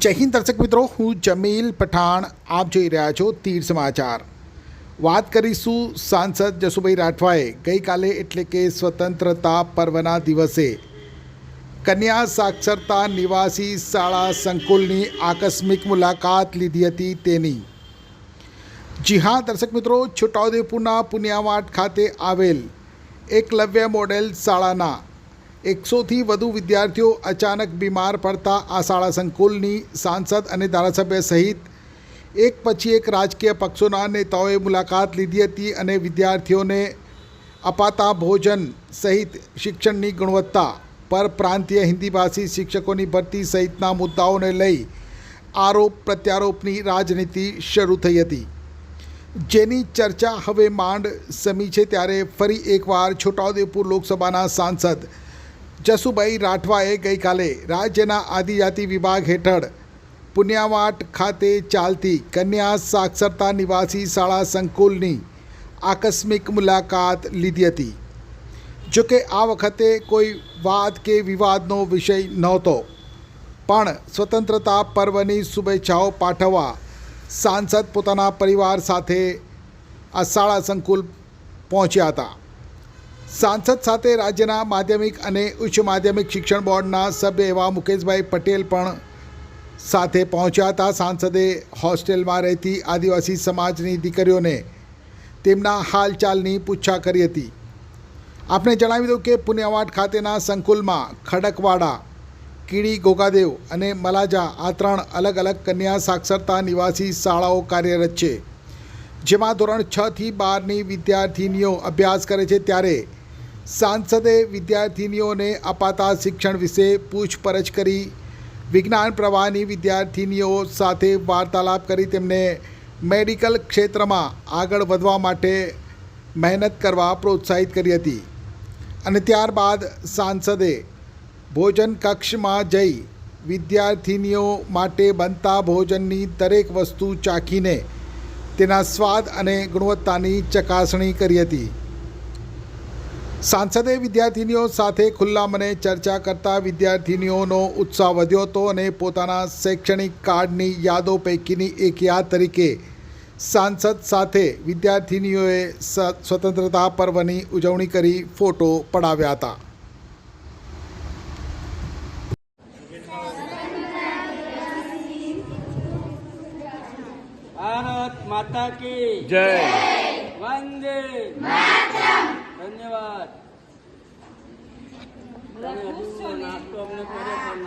જય હિન્દ દર્શક મિત્રો, હું જમીલ પઠાણ, આપ જોઈ રહ્યા છો તીર સમાચાર. વાત કરીશું સાંસદ જસુભાઈ રાઠવાએ. ગઈકાલે એટલે કે સ્વતંત્રતા પર્વના દિવસે કન્યા સાક્ષરતા નિવાસી શાળા સંકુલની આકસ્મિક મુલાકાત લીધી હતી તેની. જી હા, દર્શક મિત્રો, છોટાઉદેપુરના પુનિયાવાટ ખાતે આવેલ એકલવ્ય મોડેલ શાળાના એકસોથી વધુ વિદ્યાર્થીઓ અચાનક બીમાર પડતા આ શાળા સંકુલની સાંસદ અને ધારાસભ્ય સહિત એક પછી એક રાજકીય પક્ષોના નેતાઓએ મુલાકાત લીધી હતી અને વિદ્યાર્થીઓને અપાતા ભોજન સહિત શિક્ષણની ગુણવત્તા પર પ્રાંતીય હિન્દીભાષી શિક્ષકોની ભરતી સહિતના મુદ્દાઓને લઈ આરોપ પ્રત્યારોપની રાજનીતિ શરૂ થઈ હતી. જેની ચર્ચા હવે માંડ સમી છે ત્યારે ફરી એકવાર છોટાઉદેપુર લોકસભાના સાંસદ જસુભાઈ રાઠવાએ ગઈકાલે રાજ્યના આદિજાતિ વિભાગ હેઠળ પુન્યાવાટ ખાતે ચાલતી કન્યા સાક્ષરતા નિવાસી શાળા સંકુલની આકસ્મિક મુલાકાત લીધી હતી. જોકે આ વખતે કોઈ વાદ કે વિવાદનો વિષય નહોતો. પણ સ્વતંત્રતા પર્વની શુભેચ્છાઓ પાઠવવા સાંસદ પોતાના પરિવાર સાથે આ શાળા સંકુલ પહોંચ્યા હતા. સાંસદ સાથે રાજ્યના માધ્યમિક અને ઉચ્ચ માધ્યમિક શિક્ષણ બોર્ડના સભ્ય એવા મુકેશભાઈ પટેલ પણ સાથે પહોંચ્યા હતા. સાંસદે હોસ્ટેલમાં રહેતી આદિવાસી સમાજની દીકરીઓને તેમના હાલચાલની પૂછા કરી હતી. આપણે જણાવી દઉં કે પુણ્યવાડ ખાતેના સંકુલમાં ખડકવાડા, કીડી ગોગાદેવ અને મલાજા આ ત્રણ અલગ અલગ કન્યા સાક્ષરતા નિવાસી શાળાઓ કાર્યરત છે. જેમાં ધોરણ છથી બારની વિદ્યાર્થિનીઓ અભ્યાસ કરે છે ત્યારે સાંસદે વિદ્યાર્થિનીઓને અપાતા શિક્ષણ વિશે પૂછપરછ કરી. વિજ્ઞાન પ્રવાહની વિદ્યાર્થિનીઓ સાથે વાર્તાલાપ કરી તેમને મેડિકલ ક્ષેત્રમાં આગળ વધવા માટે મહેનત કરવા પ્રોત્સાહિત કરી હતી. અને ત્યારબાદ સાંસદે ભોજન કક્ષમાં જઈ વિદ્યાર્થિનીઓ માટે બનતા ભોજનની દરેક વસ્તુ ચાખીને તેના સ્વાદ અને ગુણવત્તાની ચકાસણી કરી હતી. सांसदे विद्यार्थिनी साथ खुला मने चर्चा करता विद्यार्थिनी उत्साह वो तो पोता शैक्षणिक कार्डनी यादों पैकी एक याद तरीके सांसद साथ विद्यार्थिनी स्वतंत्रता पर्व की उजवनी कर फ़ोटो पड़ाया था माता की जय वंदे ધન્યવાદ તમે હજુ નાસ્તો અમને કર્યો પણ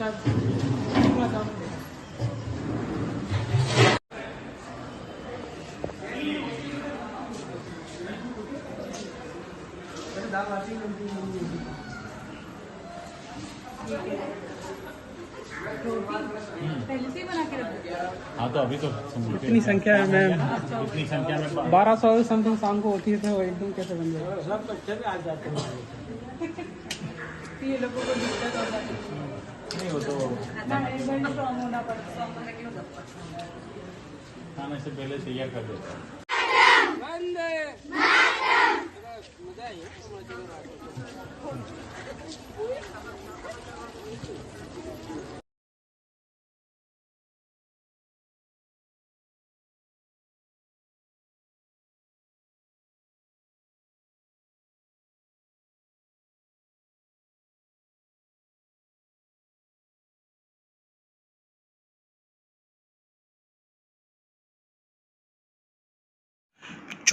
નાસ્તો કર્યો હોય એવું મને લાગતું पहले से ही बना के रख दिया हाँ तो अभी तो समझ इतनी संख्या है मैम इतनी संख्या में बारह सौ समथिंग शाम को होती है तो एकदम कैसे बन जाएगा सब बच्चे भी आ जाते हैं भी ये लोगों को दिक्कत हो जाती है नहीं वो तो मैनेजमेंट प्रॉब्लम होना पड़ता है खाने से पहले तैयार कर देता हूँ वंदे मातरम मजा आई है